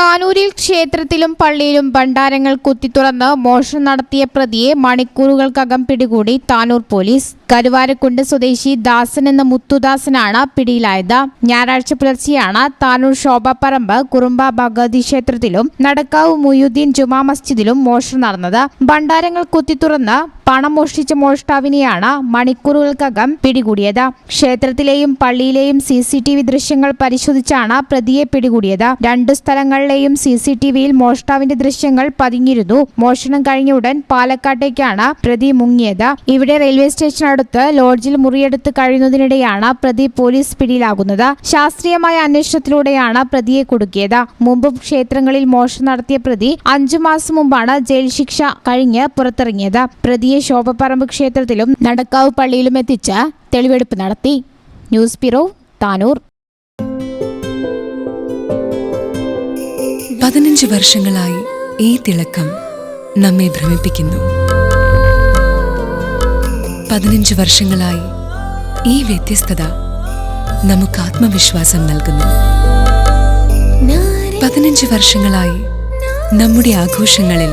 താനൂരിൽ ക്ഷേത്രത്തിലും പള്ളിയിലും ഭണ്ഡാരങ്ങൾ കുത്തിത്തുറന്ന് മോഷണം നടത്തിയ പ്രതിയെ മണിക്കൂറുകൾക്കകം പിടികൂടി താനൂർ പോലീസ്. കരുവാരക്കുണ്ട് സ്വദേശി ദാസൻ എന്ന മുത്തുദാസനാണ് പിടിയിലായത്. ഞായറാഴ്ച പുലർച്ചെയാണ് താനൂർ ശോഭപ്പറമ്പ് കുറുമ്പ ഭഗവതി ക്ഷേത്രത്തിലും നടക്കാവ് മുയുദ്ദീൻ ജുമാ മസ്ജിദിലും മോഷണം നടന്നത്. ഭണ്ഡാരങ്ങൾ കുത്തിത്തുറന്ന് പണം മോഷ്ടിച്ച മോഷ്ടാവിനെയാണ് മണിക്കൂറുകൾക്കകം പിടികൂടിയത്. ക്ഷേത്രത്തിലെയും പള്ളിയിലെയും സി സി ടി വി ദൃശ്യങ്ങൾ പരിശോധിച്ചാണ് പ്രതിയെ പിടികൂടിയത്. രണ്ടു സ്ഥലങ്ങളിലെയും സി സി ടി വിയിൽ മോഷ്ടാവിന്റെ ദൃശ്യങ്ങൾ പതിഞ്ഞിരുന്നു. മോഷണം കഴിഞ്ഞ ഉടൻ പാലക്കാട്ടേക്കാണ് പ്രതി മുങ്ങിയത്. ഇവിടെ റെയിൽവേ സ്റ്റേഷനടുത്ത് ലോഡ്ജിൽ മുറിയെടുത്ത് കഴിയുന്നതിനിടെയാണ് പ്രതി പോലീസ് പിടിയിലാകുന്നത്. ശാസ്ത്രീയമായ അന്വേഷണത്തിലൂടെയാണ് പ്രതിയെ കുടുക്കിയത്. മുമ്പും ക്ഷേത്രങ്ങളിൽ മോഷണം നടത്തിയ പ്രതി അഞ്ചു മാസം മുമ്പാണ് ജയിൽ ശിക്ഷ കഴിഞ്ഞ് പുറത്തിറങ്ങിയത്. പ്രതിയെ ശോഭപ്പറമ്പ് ക്ഷേത്രത്തിലും നടക്കാവ് പള്ളിയിലും എത്തിച്ച തെളിവെടുപ്പ് നടത്തി. News bureau Tanur. പതിനഞ്ച് വർഷങ്ങളായി ഈ തിളക്കം നമ്മെ ഭ്രമിപ്പിക്കുന്നു. പതിനഞ്ച് വർഷങ്ങളായി ഈ വ്യത്യസ്തത നമുക്ക് ആത്മവിശ്വാസം നൽകുന്നു. പതിനഞ്ച് വർഷങ്ങളായി നമ്മുടെ ആഘോഷങ്ങളിൽ